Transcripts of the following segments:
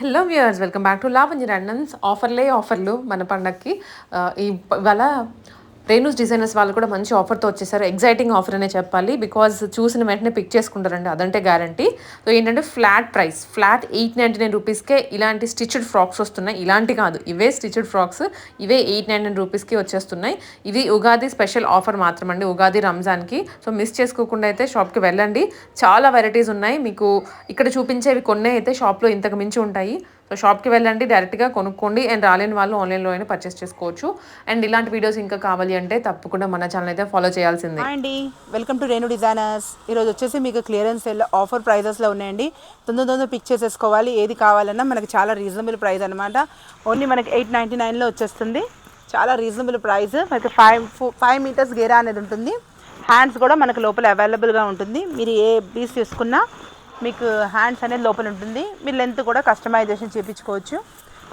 Hello viewers welcome back to Lavanya and ఆఫర్లే ఆఫర్లు మన పండక్కి. ఈ ఇవాళ రేణుస్ డిజైనర్స్ వాళ్ళు కూడా మంచి ఆఫర్తో వచ్చేసారు. ఎగ్జైటింగ్ ఆఫర్ అనే చెప్పాలి. బికాజ్ చూసిన వెంటనే పిక్ చేసుకుంటారండి. అదంటే గ్యారంటీ సో ఏంటంటే flat price flat eight ninety nine రూపీస్కే ఇలాంటి స్టిచ్డ్ ఫ్రాక్స్ వస్తున్నాయి. ఇలాంటి కాదు. ఇవే స్టిచ్డ్ ఫ్రాక్స్ ఇవే ఎయిట్ నైంటీ నైన్ రూపీస్కి వచ్చేస్తున్నాయి. ఇది ఉగాది స్పెషల్ ఆఫర్ మాత్రమండి. ఉగాది రంజాన్కి. సో మిస్ చేసుకోకుండా అయితే షాప్కి వెళ్ళండి. చాలా వెరైటీస్ ఉన్నాయి. మీకు ఇక్కడ చూపించేవి కొన్ని అయితే షాప్లో ఇంతకు మించి ఉంటాయి. సో షాప్కి వెళ్ళండి డైరెక్ట్గా కొనుక్కోండి అండ్ రాలేని వాళ్ళు ఆన్లైన్లో అయినా పర్చేస్ చేసుకోవచ్చు. అండ్ ఇలాంటి వీడియోస్ ఇంకా కావాలి అంటే తప్పకుండా మన ఛానల్ అయితే ఫాలో చేయాల్సిందే. అండి వెల్కమ్ టు రేణు డిజైనర్స్ ఈరోజు వచ్చేసి మీకు క్లియరెన్స్ సేల్ ఆఫర్ ప్రైజెస్లో ఉన్నాయండి. తొందర తొందర పిక్ చేసేసుకోవాలి ఏది కావాలన్నా మనకి చాలా రీజనబుల్ ప్రైస్ అనమాట ఓన్లీ మనకి ఎయిట్ నైంటీ నైన్లో వచ్చేస్తుంది. చాలా రీజనబుల్ ప్రైస్ మనకి ఫైవ్ ఫైవ్ మీటర్స్ గేరా అనేది ఉంటుంది. హ్యాండ్స్ కూడా మనకు లోపల అవైలబుల్గా ఉంటుంది. మీరు ఏ పీస్ తీసుకున్నా మీకు హ్యాండ్స్ అనేది లోపల ఉంటుంది. మీరు లెంత్ కూడా కస్టమైజేషన్ చేయించుకోవచ్చు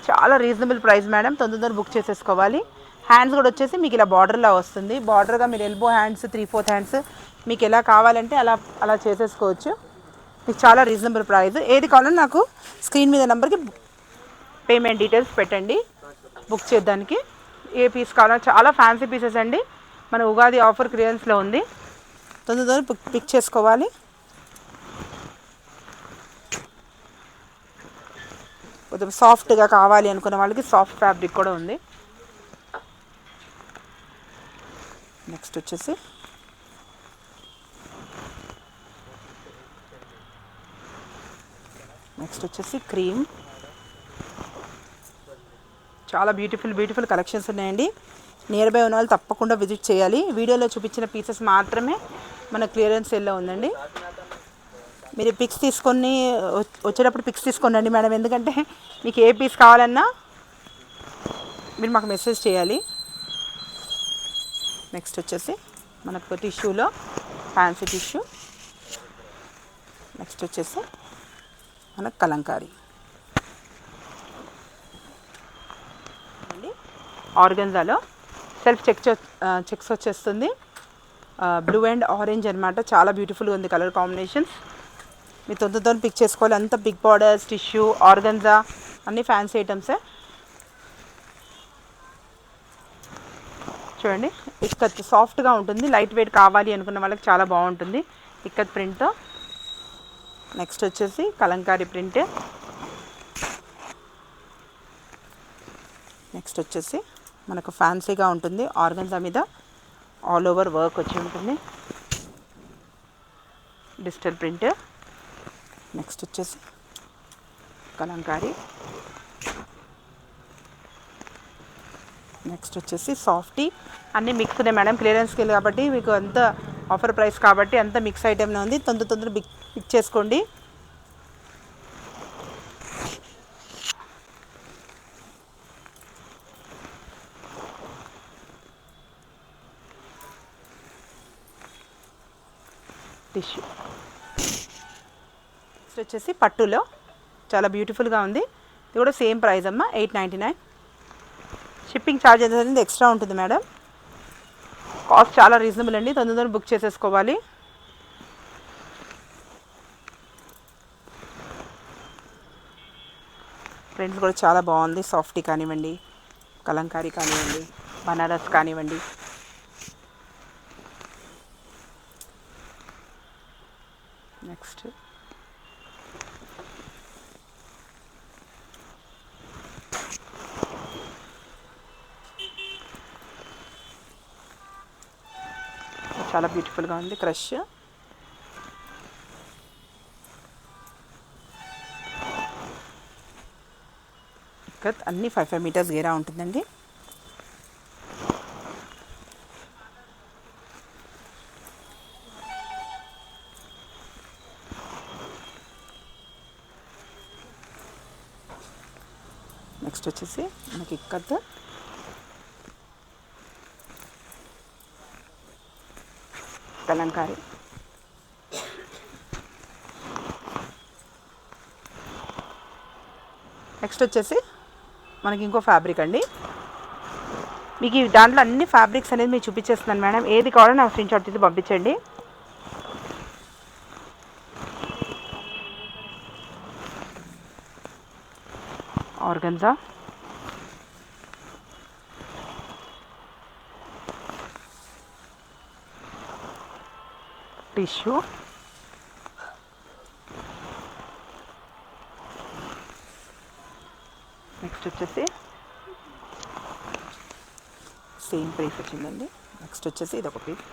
చాలా రీజనబుల్ ప్రైస్ మేడం తొందర తొందర బుక్ చేసేసుకోవాలి. హ్యాండ్స్ కూడా వచ్చేసి మీకు ఇలా బార్డర్లా వస్తుంది. బార్డర్గా మీరు elbow hands three fourth hands మీకు ఎలా కావాలంటే అలా అలా చేసేసుకోవచ్చు. మీకు చాలా రీజనబుల్ ప్రైస్ ఏది కావాలన్నా నాకు స్క్రీన్ మీద నెంబర్కి పేమెంట్ డీటెయిల్స్ పెట్టండి. బుక్ చేద్దానికి. ఏ పీస్ కావాలన్నా చాలా ఫ్యాన్సీ పీసెస్ అండి. మన ఉగాది ఆఫర్ క్లియరెన్స్లో ఉంది. తొందర తొందర పిక్ పిక్ చేసుకోవాలి. కొంచెం సాఫ్ట్గా కావాలి అనుకున్న వాళ్ళకి సాఫ్ట్ ఫ్యాబ్రిక్ కూడా ఉంది. నెక్స్ట్ వచ్చేసి నెక్స్ట్ వచ్చేసి క్రీమ్. చాలా బ్యూటిఫుల్ బ్యూటిఫుల్ కలెక్షన్స్ ఉన్నాయండి. నియర్ బై ఉన్న వాళ్ళు తప్పకుండా విజిట్ చేయాలి. వీడియోలో చూపించిన పీసెస్ మాత్రమే మన క్లియరెన్స్ సేల్లో ఉందండి. మీరు పిక్స్ తీసుకొని వచ్చేటప్పుడు పిక్స్ తీసుకోండి మేడం. ఎందుకంటే మీకు ఏ పీస్ కావాలన్నా మీరు మాకు మెసేజ్ చేయాలి. నెక్స్ట్ వచ్చేసి మనకు టిష్యూలో ఫ్యాన్సీ టిష్యూ నెక్స్ట్ వచ్చేసి మనకు కలంకారీ. ఆర్గన్జాలో సెల్ఫ్ చెక్ చెక్స్ వచ్చేస్తుంది. బ్లూ అండ్ ఆరెంజ్ అనమాట చాలా బ్యూటిఫుల్గా ఉంది కలర్ కాంబినేషన్స్ మీ తొందరతో పిక్ చేసుకోవాలి. అంత బిగ్ బార్డర్స్ టిష్యూ ఆర్గన్జా అన్ని ఫ్యాన్సీ ఐటమ్సే చూడండి. ఇక్కత్ సాఫ్ట్గా ఉంటుంది. లైట్ వెయిట్ కావాలి అనుకున్న వాళ్ళకి చాలా బాగుంటుంది. ఇక్కత్ ప్రింట్ నెక్స్ట్ వచ్చేసి కలంకారీ ప్రింట్ నెక్స్ట్ వచ్చేసి మనకు ఫ్యాన్సీగా ఉంటుంది. ఆర్గన్జా మీద ఆల్ ఓవర్ వర్క్ వచ్చి ఉంటుంది. డిజిటల్ ప్రింట్ నెక్స్ట్ వచ్చేసి కలంకారీ. నెక్స్ట్ వచ్చేసి సాఫ్టీ అన్నీ మిక్స్ ఉన్నాయి మేడం క్లియరెన్స్ స్కేల్ కాబట్టి మీకు అంత ఆఫర్ ప్రైస్ కాబట్టి అంత మిక్స్ ఐటెంలో ఉంది. తొందర తొందర బిక్ పిక్ చేసుకోండి. టిష్యూ నెక్స్ట్ వచ్చేసి పట్టులో. చాలా బ్యూటిఫుల్గా ఉంది. ఇది కూడా సేమ్ ప్రైస్ అమ్మా eight ninety nine shipping charge అనేది ఎక్స్ట్రా ఉంటుంది మేడం కాస్ట్ చాలా రీజనబుల్ అండి. తొందర బుక్ చేసేసుకోవాలి. ప్రింట్స్ కూడా చాలా బాగుంది. సాఫ్టీ కానివ్వండి కలంకారీ కానివ్వండి బనారస్ కానివ్వండి. నెక్స్ట్ చాలా బ్యూటిఫుల్గా ఉంది క్రష్. ఇక్కడ అన్ని ఫైవ్ ఫైవ్ మీటర్స్ గేరా ఉంటుందండి. నెక్స్ట్ వచ్చేసి మనకి ఇక్కడ కలంకారీ నెక్స్ట్ వచ్చేసి మనకి ఇంకో ఫ్యాబ్రిక్ అండి. మీకు ఈ దాంట్లో అన్ని ఫ్యాబ్రిక్స్ అనేది మీకు చూపించేస్తున్నాను మేడం. ఏది కావాలో నాకు స్క్రీన్ షాట్ తీసి పంపించండి. Organza tissue. నెక్స్ట్ వచ్చేసి సేమ్ ప్రైస్ వచ్చిందండి. నెక్స్ట్ వచ్చేసి ఇది ఒక పీస్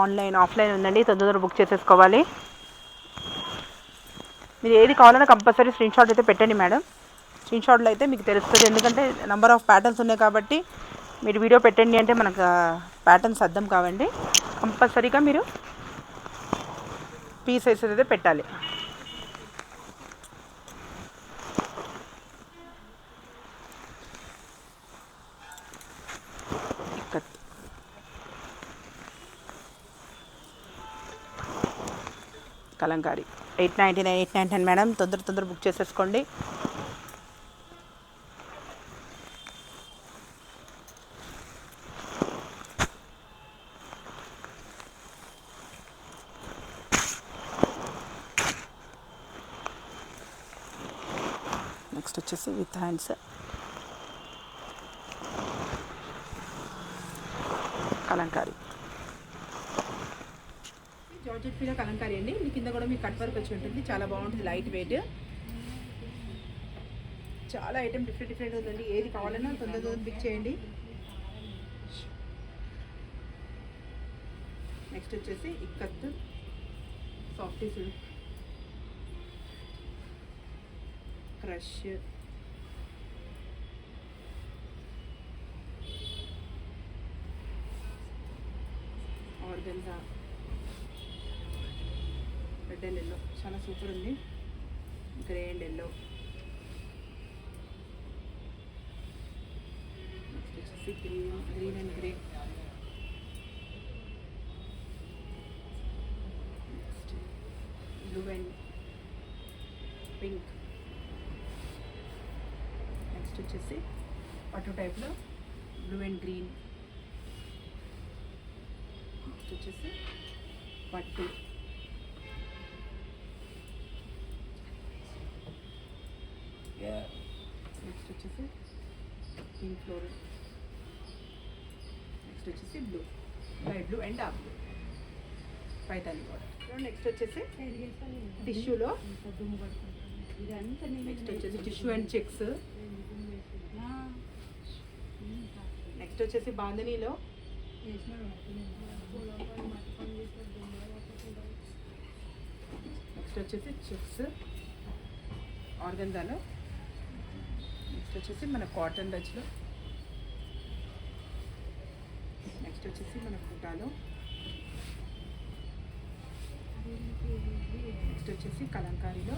ఆన్లైన్ ఆఫ్లైన్ ఉందండి. తొందరగా బుక్ చేసేసుకోవాలి. మీరు ఏది కావాలన్నా కంపల్సరీ స్క్రీన్ షాట్ అయితే పెట్టండి మేడం. స్క్రీన్ షాట్లో అయితే మీకు తెలుస్తుంది. ఎందుకంటే నెంబర్ ఆఫ్ ప్యాటర్న్స్ ఉన్నాయి కాబట్టి మీరు వీడియో పెట్టండి అంటే మనకు ప్యాటర్న్స్ అర్థం కావండి. కంపల్సరీగా మీరు పీస్ అయితే పెట్టాలి. Kalamkari. Eight ninety nine eight nine ten madam తొందర తొందర బుక్ చేసేసుకోండి నెక్స్ట్ వచ్చేసి విత్ హ్యాండ్స్ కలంకారీ. జార్జెట్ ఫీలో కలంకారీ అండి. మీ కింద కూడా మీకు కట్ వర్క్ వచ్చి ఉంటుంది. చాలా బాగుంటుంది లైట్ వెయిట్. చాలా ఐటమ్ డిఫరెంట్ డిఫరెంట్ ఉందండి. ఏది కావాలన్నా తొందర తొందర పిక్ చేయండి. నెక్స్ట్ వచ్చేసి ikat softy silk. Crush. Organza red and yellow చాలా సూపర్ ఉంది. గ్రే అండ్ ఎల్లో నెక్స్ట్ వచ్చేసి green green and grey. Next blue and pink. Next వచ్చేసి పట్టు టైప్లో బ్లూ అండ్ గ్రీన్. నెక్స్ట్ వచ్చేసి పట్టు నెక్స్ట్ వచ్చేసి పింక్ ఫ్లోర్ నెక్స్ట్ వచ్చేసి blue sky blue and dark blue Paithani కూడా నెక్స్ట్ వచ్చేసి టిష్యూలో నెక్స్ట్ వచ్చేసి టిష్యూ అండ్ చెక్స్ నెక్స్ట్ వచ్చేసి బాందనీలో నెక్స్ట్ వచ్చేసి చిప్స్ ఆర్గందాలు నెక్స్ట్ వచ్చేసి మన కాటన్ టచ్లో నెక్స్ట్ వచ్చేసి మన కుటాలో నెక్స్ట్ వచ్చేసి కలంకారీలో.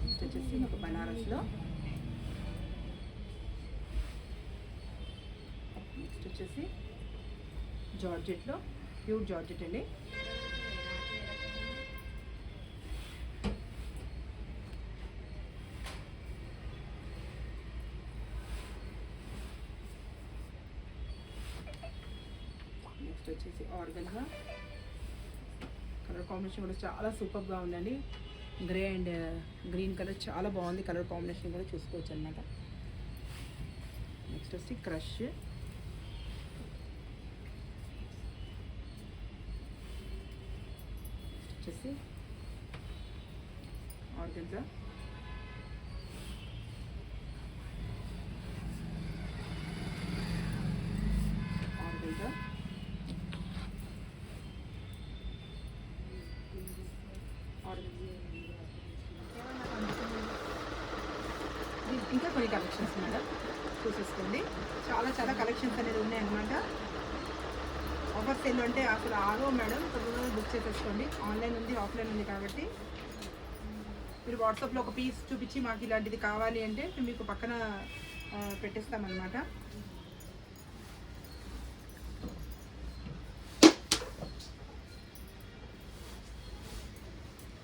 నెక్స్ట్ వచ్చేసి మనకు బనారస్లో నెక్స్ట్ వచ్చేసి జార్జెట్లో ప్యూర్ జార్జెట్ అండి. నెక్స్ట్ వచ్చేసి ఆర్గన్గా. కలర్ కాంబినేషన్ కూడా చాలా సూపర్గా ఉందండి. గ్రే అండ్ గ్రీన్ కలర్ చాలా బాగుంది. కలర్ కాంబినేషన్ కూడా చూసుకోవచ్చు అనమాట నెక్స్ట్ వచ్చి క్రష్ వచ్చేసి. ఆర్గన్జా ఆర్గన్జా ఇంకా కొన్ని కలెక్షన్స్ మేడం చూసేసుకోండి. చాలా చాలా కలెక్షన్స్ అనేది ఉన్నాయన్నమాట. ఆఫర్ సేల్ అంటే అసలు ఆగో మేడం తొందరగా బుక్ చేసేసుకోండి. ఆన్లైన్ ఉంది ఆఫ్లైన్ ఉంది కాబట్టి. మీరు వాట్సాప్లో ఒక పీస్ చూపించి మాకు ఇలాంటిది కావాలి అంటే మేము మీకు పక్కన పెట్టేస్తామన్నమాట.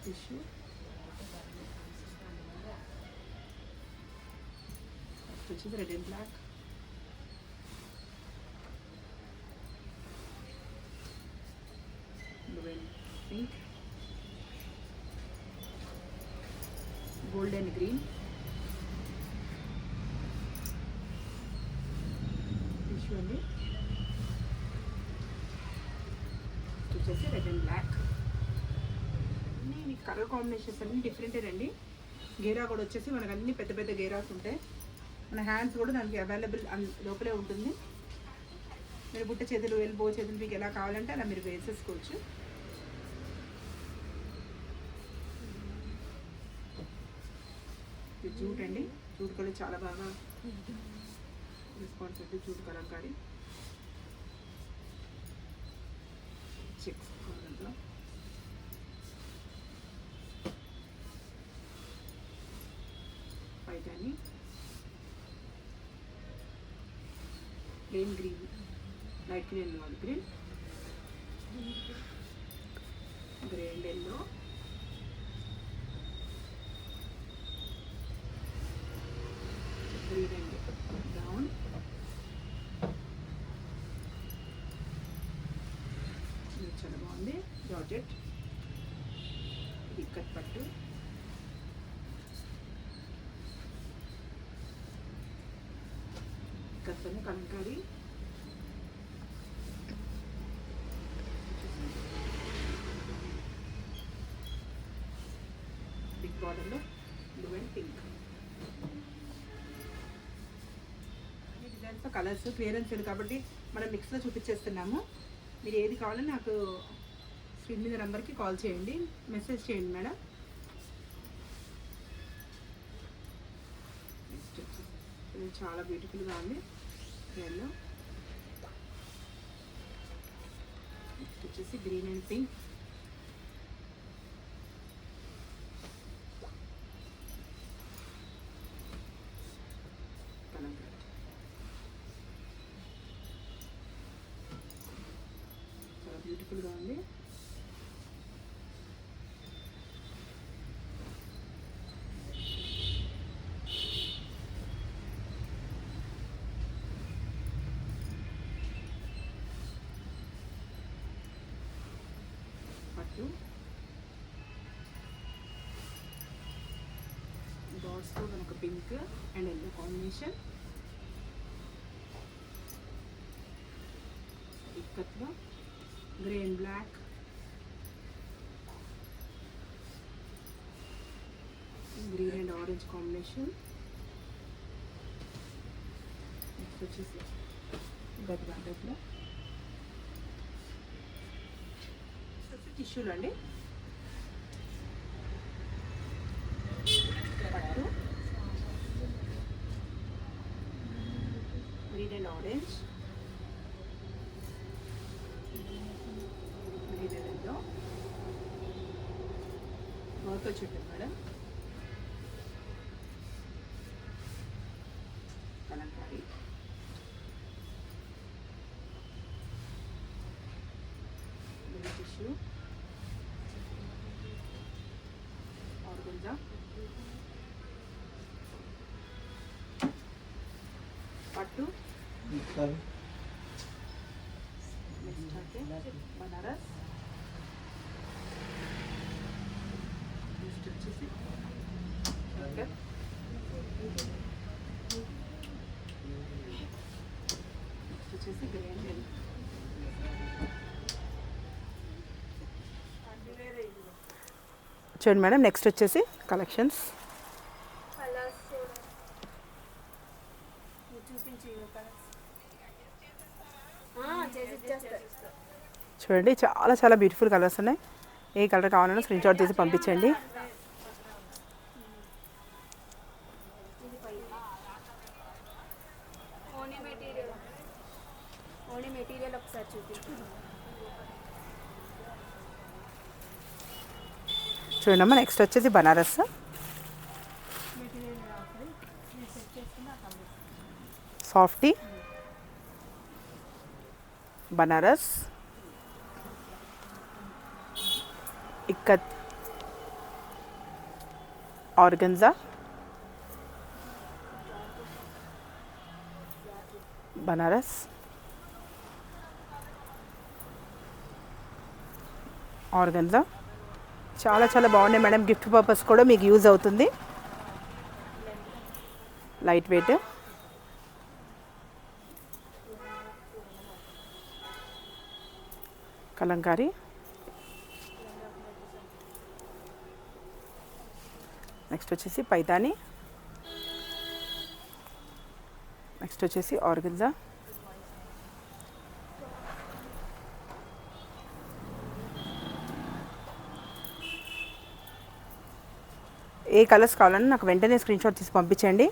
టిష్యూ వచ్చేసి red and black pink golden green tissue అండి వచ్చేసి రెడ్ అండ్ బ్లాక్ అన్నీ మీకు కలర్ కాంబినేషన్స్ అన్నీ డిఫరెంటే అండి గేరా కూడా వచ్చేసి మనకు అన్ని పెద్ద పెద్ద గేరాస్ ఉంటాయి. మన హ్యాండ్స్ కూడా దానికి అవైలబుల్ లోపలే ఉంటుంది. మీరు బుట్ట చేతులు ఎల్బో చేతులు మీకు ఎలా కావాలంటే అలా మీరు వేసేసుకోవచ్చు. జూట్ అండి జూట్ కలర్ చాలా బాగా రెస్పాన్స్ అయితే జూట్ కలంకారీ చెక్స్ దాంట్లో Paithani plain green. Light green వాళ్ళు green. Grey and yellow. Green and brown ఇది చాలా బాగుంది జార్జెట్ ఇది ఇక్కత్ పట్టు ఇక్కత్ పన్ను కలంకారీ బిగ్ బార్డర్లో కలర్స్ క్లియరెన్స్ ఉంది కాబట్టి మనం మిక్స్లో చూపించేస్తున్నాము. మీరు ఏది కావాలో నాకు స్క్రీన్ మీద నెంబర్కి కాల్ చేయండి. మెసేజ్ చేయండి మేడం. నెక్స్ట్ ఇది చాలా బ్యూటిఫుల్గా ఉంది. ఎల్లో నెక్స్ట్ వచ్చేసి గ్రీన్ అండ్ పింక్ కలంకారీ చాలా ఉంది పట్టు మనకు pink and yellow combination. ఇక్కత్లో grey and black green and orange combination next వచ్చేసి గట్ బ్యాటర్లో టిష్యూలు అండి పట్టు గ్రీన్ అండ్ ఆరెంజ్ వర్క్ వచ్చింది మేడం కలంకారీ టిష్యూ. ఆర్గంజా పట్టు. నెక్స్ట్ అయితే బనారస్ నెక్స్ట్ వచ్చేసి శంకర్. నెక్స్ట్ వచ్చేసి గ్రేండ్ చూడండి మేడం నెక్స్ట్ వచ్చేసి కలెక్షన్స్ చూడండి చాలా చాలా బ్యూటిఫుల్ కలర్స్ ఉన్నాయి. ఏ కలర్ కావాలన్నా స్క్రీన్ షాట్ తీసి పంపించండి. ఓనీ మెటీరియల్ ఒకసారి చూపించు చూడమ్మా నెక్స్ట్ వచ్చేసి బనారస్. మెటీరియల్ రావాలి నేను సెట్ చేసుకుని నాకు softy Banaras. Ikat organza. Banaras. Organza చాలా చాలా బాగున్నాయి మేడం. గిఫ్ట్ పర్పస్ కూడా మీకు యూజ్ అవుతుంది. Light weight Kalamkari. నెక్స్ట్ వచ్చేసి పైతాని. నెక్స్ట్ వచ్చేసి ఆర్గన్జా ఏ కలర్స్ కావాలన్నా నాకు వెంటనే స్క్రీన్ షాట్ తీసి పంపించండి.